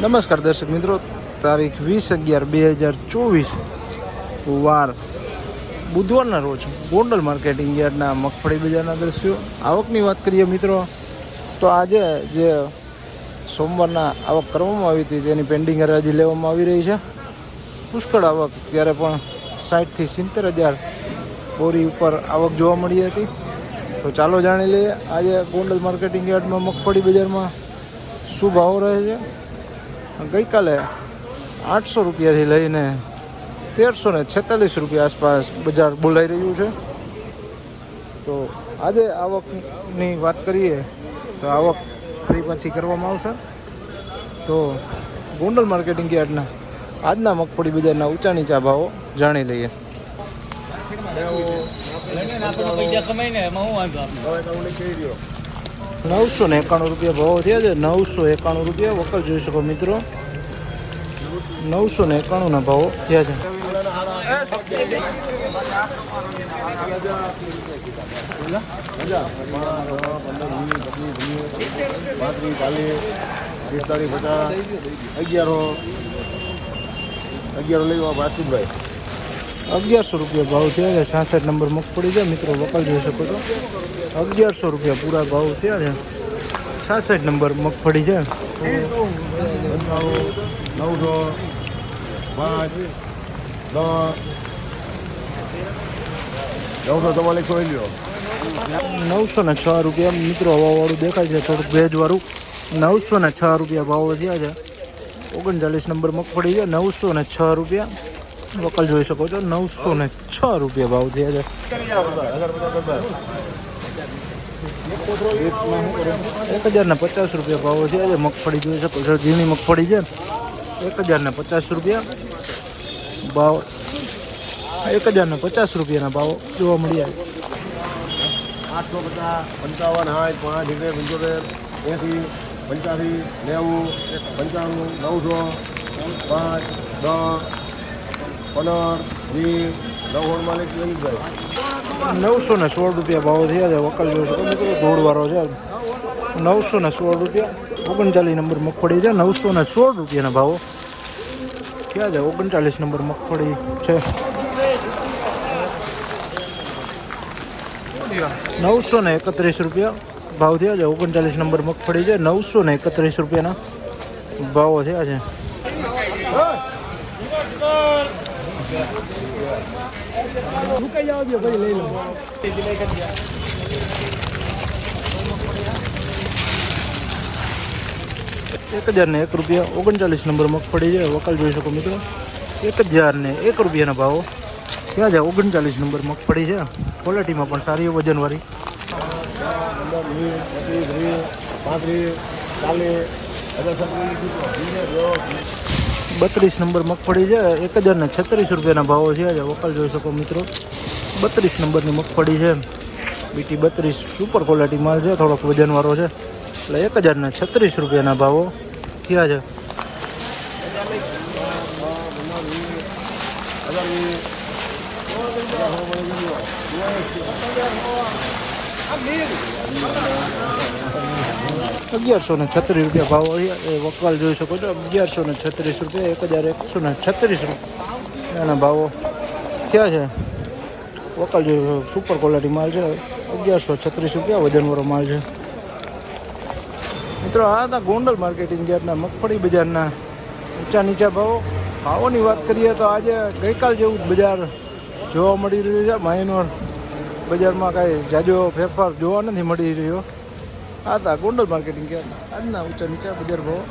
નમસ્કાર દર્શક મિત્રો, તારીખ વીસ અગિયાર બે હજાર ચોવીસ વાર બુધવારના રોજ ગોંડલ માર્કેટિંગ યાર્ડના મગફળી બજારના દ્રશ્યો. આવકની વાત કરીએ મિત્રો, તો આજે જે સોમવારના આવક કરવામાં આવી હતી તેની પેન્ડિંગ હરાજી લેવામાં આવી રહી છે. પુષ્કળ આવક, ત્યારે પણ સાઠથી સિત્તેર હજાર બોરી ઉપર આવક જોવા મળી હતી. તો ચાલો જાણી લઈએ, આજે ગોંડલ માર્કેટિંગ યાર્ડમાં મગફળી બજારમાં શું ભાવ રહે છે? ગઈકાલે આઠસો રૂપિયાથી લઈને તેરસો ને છેતાલીસ રૂપિયા આસપાસ બજાર બોલાઈ રહ્યું છે. તો આજે આવકની વાત કરીએ તો આવક ફરી પાછી કરવામાં આવશે. તો ગોંડલ માર્કેટિંગ યાર્ડના આજના મગફળી બજારના ઊંચા નીચા ભાવો જાણી લઈએ. પૈસા કમાઈને એમાં હું વાંધો આપણે નવસો ને એકાણું રૂપિયા ભાવ થયા છે. નવસો એકાણું રૂપિયા વકલ જોઈ શકો મિત્રો. નવસો ને એકાણુંના ભાવો થયા છે. અગિયારો. અગિયારો લેવા માસુદભાઈ અગિયારસો રૂપિયા ભાવ થયા છે. છાસઠ નંબર મગફળી છે મિત્રો વકલ જોઈ શકો છો. અગિયારસો રૂપિયા પૂરા ભાવ થયા છે. છાસઠ નંબર મગફળી છે નવસો પાંચ નવસો તમારે લ્યો નવસો ને છ રૂપિયા. મિત્રો, હવાવાળું દેખાય છે. થોડુંક ભેજવાળું. નવસો ને છ રૂપિયા ભાવ થયા છે. ઓગણચાલીસ નંબર મગફળી છે નવસો ને છ રૂપિયા. વકલ જોઈ શકો છો, નવસો ને છ રૂપિયા ભાવ થયા છે એક હજાર ને પચાસ રૂપિયા ભાવ છે જે મગફળી જોઈ શકો છો, ઝીણી મગફળી છે. એક હજાર ને પચાસ રૂપિયા ભાવ. એક હજાર ને પચાસ રૂપિયાના ભાવ જોવા મળી જાય આઠસો પચાસ પંચાવન સાઠ પાંચ સિત્તેર પંચોતેર, એંસી, પંચ્યાસી, નેવું, પંચાણું, નવસો, પાંચ, દસ પંદર વીસ નવ્વાણું માલિક લલિતભાઈ નવસો ને સોળ રૂપિયા ભાવ થયા છે વકલ જોઈ શકો મિત્રો ધોળવાળો છે નવસો ને સોળ રૂપિયા. ઓગણચાલીસ નંબર મગફળી છે. નવસો ને સોળ રૂપિયાના ભાવો. થયા છે? ઓગણચાલીસ નંબર મગફળી છે. નવસો ને એકત્રીસ રૂપિયા ભાવ થયા છે. ઓગણચાલીસ નંબર મગફળી છે. નવસો ને એકત્રીસ રૂપિયાના ભાવો થયા છે. એક હજાર ને એક રૂપિયા ઓગણચાલીસ નંબર મગફળી છે વકાલ જોઈ શકો મિત્રો. એક હજાર ને એક રૂપિયાના ભાવો. ક્યાં છે ઓગણચાલીસ નંબર મગફળી છે. ક્વોલિટીમાં પણ સારી વજનવાળી. પાંત્રીસ ચાલીસ બત્રીસ નંબર મગફળી છે. એક હજાર ને છત્રીસ રૂપિયાના ભાવો છે. જે વકલ જોઈ શકો મિત્રો. બત્રીસ નંબરની મગફળી છે. બીટી બત્રીસ સુપર ક્વોલિટી માલ છે. થોડોક વજનવાળો છે. એટલે એક હજાર ને છત્રીસ રૂપિયાના ભાવો થયા છે. અગિયારસો ને છત્રીસ રૂપિયા ભાવ વકવાલ જોઈ શકો છો. અગિયારસો ને છત્રીસ રૂપિયા, એક હજાર એકસો ને છત્રીસ રૂપિયાના ભાવો થયા છે? વકલ જોઈ સુપર ક્વોલિટી માલ છે. અગિયારસો છત્રીસ રૂપિયા વજનવાળો માલ છે. મિત્રો, આ હતા ગોંડલ માર્કેટિંગ યાર્ડના મગફળી બજારના ઊંચા નીચા ભાવો. ભાવોની વાત કરીએ તો આજે ગઈકાલ જેવું બજાર જોવા મળી રહ્યું છે. માહિનોર બજારમાં કાંઈ જાજો ફેરફાર જોવા નથી મળી રહ્યો. આ હતા ગોંડલ માર્કેટિંગ યાર્ડના આજના ઊંચા નીચા બજાર ભાવો.